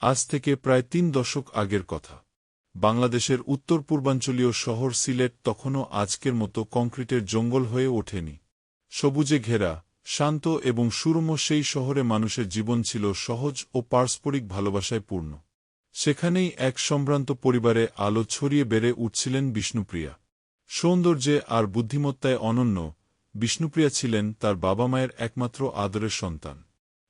আজ থেকে প্রায় তিন দশক আগের কথা। বাংলাদেশের উত্তর পূর্বাঞ্চলীয় শহর সিলেট তখনও আজকের মতো কংক্রিটের জঙ্গল হয়ে ওঠেনি। সবুজে ঘেরা, শান্ত এবং সুরম সেই শহরে মানুষের জীবন ছিল সহজ ও পারস্পরিক ভালোবাসায় পূর্ণ। সেখানেই এক সম্ভ্রান্ত পরিবারে আলো ছড়িয়ে বেড়ে উঠছিলেন বিষ্ণুপ্রিয়া। সৌন্দর্যে আর বুদ্ধিমত্তায় অনন্য, বিষ্ণুপ্রিয়া ছিলেন তার বাবা মায়ের একমাত্র আদরের সন্তান।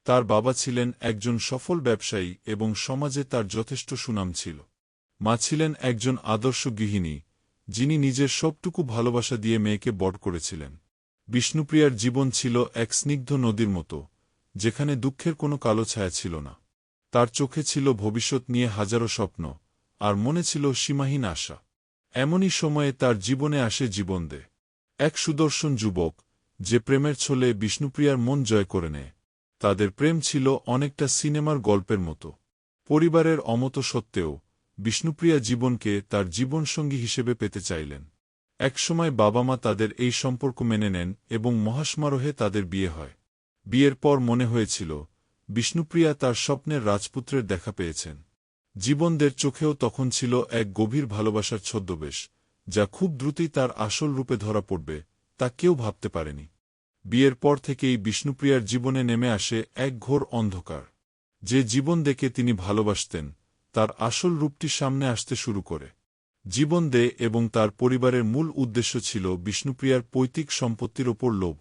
তার বাবা ছিলেন একজন সফল ব্যবসায়ী এবং সমাজে তার যথেষ্ট সুনাম ছিল। মা ছিলেন একজন আদর্শ গৃহিণী, যিনি নিজের সবটুকু ভালোবাসা দিয়ে মেয়েকে বড় করেছিলেন। বিষ্ণুপ্রিয়ার জীবন ছিল এক স্নিগ্ধ নদীর মতো, যেখানে দুঃখের কোনো কালো ছায়া ছিল না। তার চোখে ছিল ভবিষ্যৎ নিয়ে হাজারো স্বপ্ন, আর মনে ছিল সীমাহীন আশা। এমনই সময়ে তার জীবনে আসে জীবন দে। এক সুদর্শন যুবক, যে প্রেমের ছলে বিষ্ণুপ্রিয়ার মন জয় করে নেয়। তাদের প্রেম ছিল অনেকটা সিনেমার গল্পের মতো। পরিবারের অমত সত্ত্বেও, বিষ্ণুপ্রিয়া জীবনকে তার জীবনসঙ্গী হিসেবে পেতে চাইলেন। একসময় বাবা মা তাদের এই সম্পর্ক মেনে নেন এবং মহাসমারোহে তাদের বিয়ে হয়। বিয়ের পর মনে হয়েছিল, বিষ্ণুপ্রিয়া তার স্বপ্নের রাজপুত্রের দেখা পেয়েছেন। জীবনদের চোখেও তখন ছিল এক গভীর ভালোবাসার ছদ্মবেশ, যা খুব দ্রুতই তার আসল রূপে ধরা পড়বে, তা কেউ ভাবতে পারেনি। বিয়ের পর থেকেই বিষ্ণুপ্রিয়ার জীবনে নেমে আসে এক ঘোর অন্ধকার। যে জীবন দেখে তিনি ভালোবাসতেন, তার আসল রূপটি সামনে আসতে শুরু করে। জীবন দে এবং তার পরিবারের মূল উদ্দেশ্য ছিল বিষ্ণুপ্রিয়ার পৈতৃক সম্পত্তির ওপর লোভ।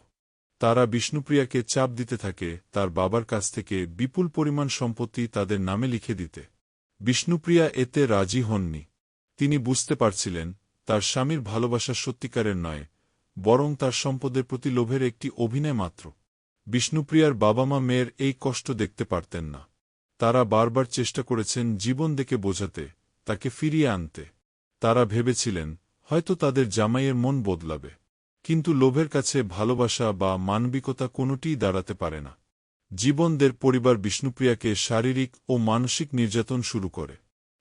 তারা বিষ্ণুপ্রিয়াকে চাপ দিতে থাকে, তার বাবার কাছ থেকে বিপুল পরিমাণ সম্পত্তি তাদের নামে লিখে দিতে। বিষ্ণুপ্রিয়া এতে রাজি হননি। তিনি বুঝতে পারছিলেন, তার স্বামীর ভালোবাসা সত্যিকারের নয় বরং তার সম্পদের প্রতি লোভের একটি অভিনয় মাত্র। বিষ্ণুপ্রিয়ার বাবা মা মেয়ের এই কষ্ট দেখতে পারতেন না। তারা বারবার চেষ্টা করেছেন জীবন দেখে বোঝাতে, তাকে ফিরিয়ে আনতে। তারা ভেবেছিলেন, হয়তো তাদের জামাইয়ের মন বদলাবে। কিন্তু লোভের কাছে ভালোবাসা বা মানবিকতা কোনোটিই দাঁড়াতে পারে না। জীবনদের পরিবার বিষ্ণুপ্রিয়াকে শারীরিক ও মানসিক নির্যাতন শুরু করে।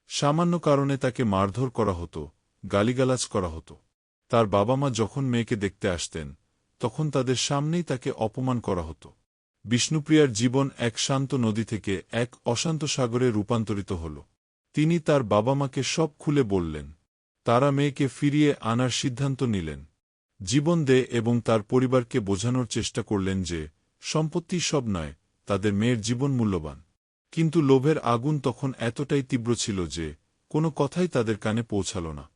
সামান্য কারণে তাকে মারধর করা হতো, গালিগালাজ করা হতো। তার বাবা মা যখন মেয়েকে দেখতে আসতেন, তখন তাদের সামনেই তাকে অপমান করা হতো। বিষ্ণুপ্রিয়ার জীবন এক শান্ত নদী থেকে এক অশান্ত সাগরে রূপান্তরিত হল। তিনি তার বাবা মাকে সব খুলে বললেন, তারা মেয়েকে ফিরিয়ে আনার সিদ্ধান্ত নিলেন। জীবন দে এবং তার পরিবারকে বোঝানোর চেষ্টা করলেন যে, সম্পত্তি সব নয়, তাদের মেয়ের জীবন মূল্যবান। কিন্তু লোভের আগুন তখন এতটাই তীব্র ছিল যে, কোনো কথাই তাদের কানে পৌঁছাল না।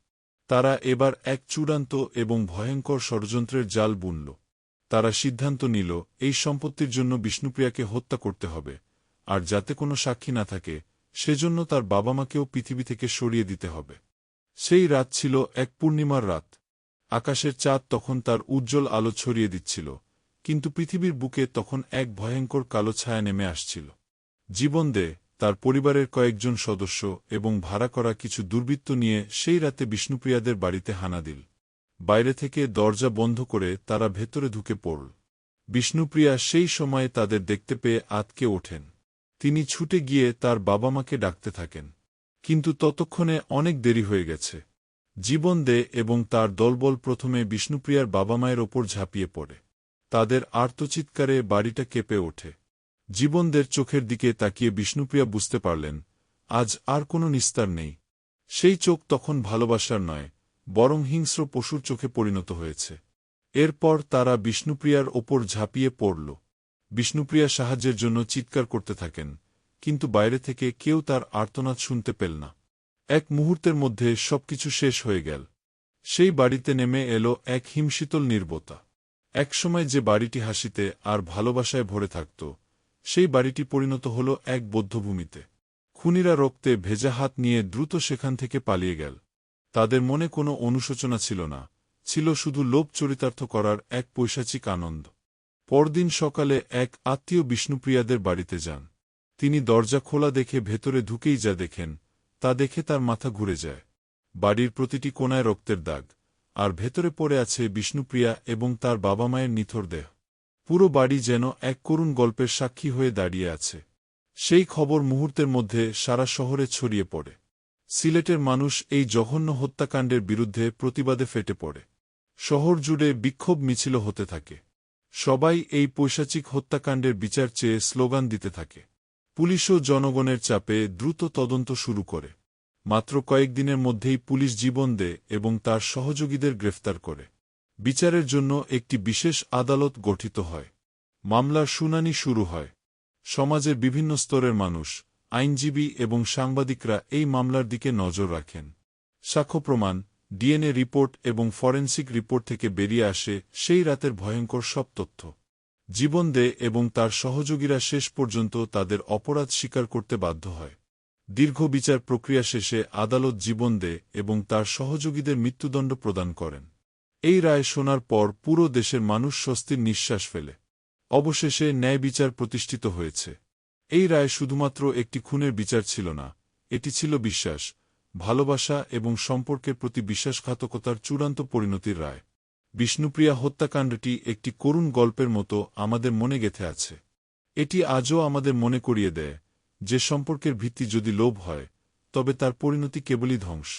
তারা এবার এক চূড়ান্ত এবং ভয়ঙ্কর ষড়যন্ত্রের জাল বুনল। তারা সিদ্ধান্ত নিল, এই সম্পত্তির জন্য বিষ্ণুপ্রিয়াকে হত্যা করতে হবে, আর যাতে কোনো সাক্ষী না থাকে, সেজন্য তার বাবা মাকেও পৃথিবী থেকে সরিয়ে দিতে হবে। সেই রাত ছিল এক পূর্ণিমার রাত। আকাশের চাঁদ তখন তার উজ্জ্বল আলো ছড়িয়ে দিচ্ছিল, কিন্তু পৃথিবীর বুকে তখন এক ভয়ঙ্কর কালো ছায়া নেমে আসছিল। জীবন দে তার পরিবারের কয়েকজন সদস্য এবং ভাড়া করা কিছু দুর্বৃত্ত নিয়ে সেই রাতে বিষ্ণুপ্রিয়াদের বাড়িতে হানা দিল। বাইরে থেকে দরজা বন্ধ করে তারা ভেতরে ঢুকে পড়ল। বিষ্ণুপ্রিয়া সেই সময়ে তাদের দেখতে পেয়ে আতকে ওঠেন। তিনি ছুটে গিয়ে তার বাবা মাকে ডাকতে থাকেন। কিন্তু ততক্ষণে অনেক দেরি হয়ে গেছে। জীবন দে এবং তার দলবল প্রথমে বিষ্ণুপ্রিয়ার বাবা মায়ের ওপর ঝাঁপিয়ে পড়ে। তাদের আর্তচিৎকারে বাড়িটা কেঁপে ওঠে। জীবনদের চোখের দিকে তাকিয়ে বিষ্ণুপ্রিয়া বুঝতে পারলেন, আজ আর কোনো নিস্তার নেই। সেই চোখ তখন ভালোবাসার নয়, বরং হিংস্র পশুর চোখে পরিণত হয়েছে। এরপর তারা বিষ্ণুপ্রিয়ার ওপর ঝাঁপিয়ে পড়ল। বিষ্ণুপ্রিয়া সাহায্যের জন্য চিৎকার করতে থাকেন, কিন্তু বাইরে থেকে কেউ তার আর্তনাদ শুনতে পেল না। এক মুহূর্তের মধ্যে সবকিছু শেষ হয়ে গেল। সেই বাড়িতে নেমে এলো এক হিমশীতল নির্বতা। একসময় যে বাড়িটি হাসিতে আর ভালোবাসায় ভরে থাকত সেই বাড়িটি পরিণত হল এক বৌদ্ধভূমিতে খুনিরা রক্তে ভেজা হাত নিয়ে দ্রুত সেখান থেকে পালিয়ে গেল। তাদের মনে কোনো অনুশোচনা ছিল না, ছিল শুধু লোভ চরিতার্থ করার এক পৈশাচিক আনন্দ। পরদিন সকালে এক আত্মীয় বিষ্ণুপ্রিয়াদের বাড়িতে যান। তিনি দরজা খোলা দেখে ভেতরে ঢুকেই যা দেখেন, তা দেখে তার মাথা ঘুরে যায়। বাড়ির প্রতিটি কোনায় রক্তের দাগ, আর ভেতরে পড়ে আছে বিষ্ণুপ্রিয়া এবং তার বাবা মায়ের নিথর দেহ। পুরো বাড়ি যেন এক করুণ গল্পের সাক্ষী হয়ে দাঁড়িয়ে আছে। সেই খবর মুহূর্তের মধ্যে সারা শহরে ছড়িয়ে পড়ে। সিলেটের মানুষ এই জঘন্য হত্যাকাণ্ডের বিরুদ্ধে প্রতিবাদে ফেটে পড়ে। শহর জুড়ে বিক্ষোভ মিছিল হতে থাকে। সবাই এই পৈশাচিক হত্যাকাণ্ডের বিচার চেয়ে স্লোগান দিতে থাকে। পুলিশও জনগণের চাপে দ্রুত তদন্ত শুরু করে। মাত্র কয়েকদিনের মধ্যেই পুলিশ জীবন দেয় এবং তার সহযোগীদের গ্রেফতার করে। বিচারের জন্য একটি বিশেষ আদালত গঠিত হয়। মামলার শুনানি শুরু হয়। সমাজের বিভিন্ন স্তরের মানুষ, আইনজীবী এবং সাংবাদিকরা এই মামলার দিকে নজর রাখেন। সাক্ষ্য প্রমাণ, ডিএনএ রিপোর্ট এবং ফরেন্সিক রিপোর্ট থেকে বেরিয়ে আসে সেই রাতের ভয়ঙ্কর সব তথ্য। জীবন দে এবং তার সহযোগীরা শেষ পর্যন্ত তাদের অপরাধ স্বীকার করতে বাধ্য হয়। দীর্ঘ বিচার প্রক্রিয়া শেষে আদালত জীবন দে এবং তার সহযোগীদের মৃত্যুদণ্ড প্রদান করেন। এই রায় শোনার পর পুরো দেশের মানুষ স্বস্তির নিঃশ্বাস ফেলে। অবশেষে ন্যায় বিচার প্রতিষ্ঠিত হয়েছে। এই রায় শুধুমাত্র একটি খুনের বিচার ছিল না, এটি ছিল বিশ্বাস, ভালোবাসা এবং সম্পর্কের প্রতি বিশ্বাসঘাতকতার চূড়ান্ত পরিণতির রায়। বিষ্ণুপ্রিয়া হত্যাকাণ্ডটি একটি করুণ গল্পের মতো আমাদের মনে গেথে আছে। এটি আজও আমাদের মনে করিয়ে দেয়, যে সম্পর্কের ভিত্তি যদি লোভ হয়, তবে তার পরিণতি কেবলই ধ্বংস।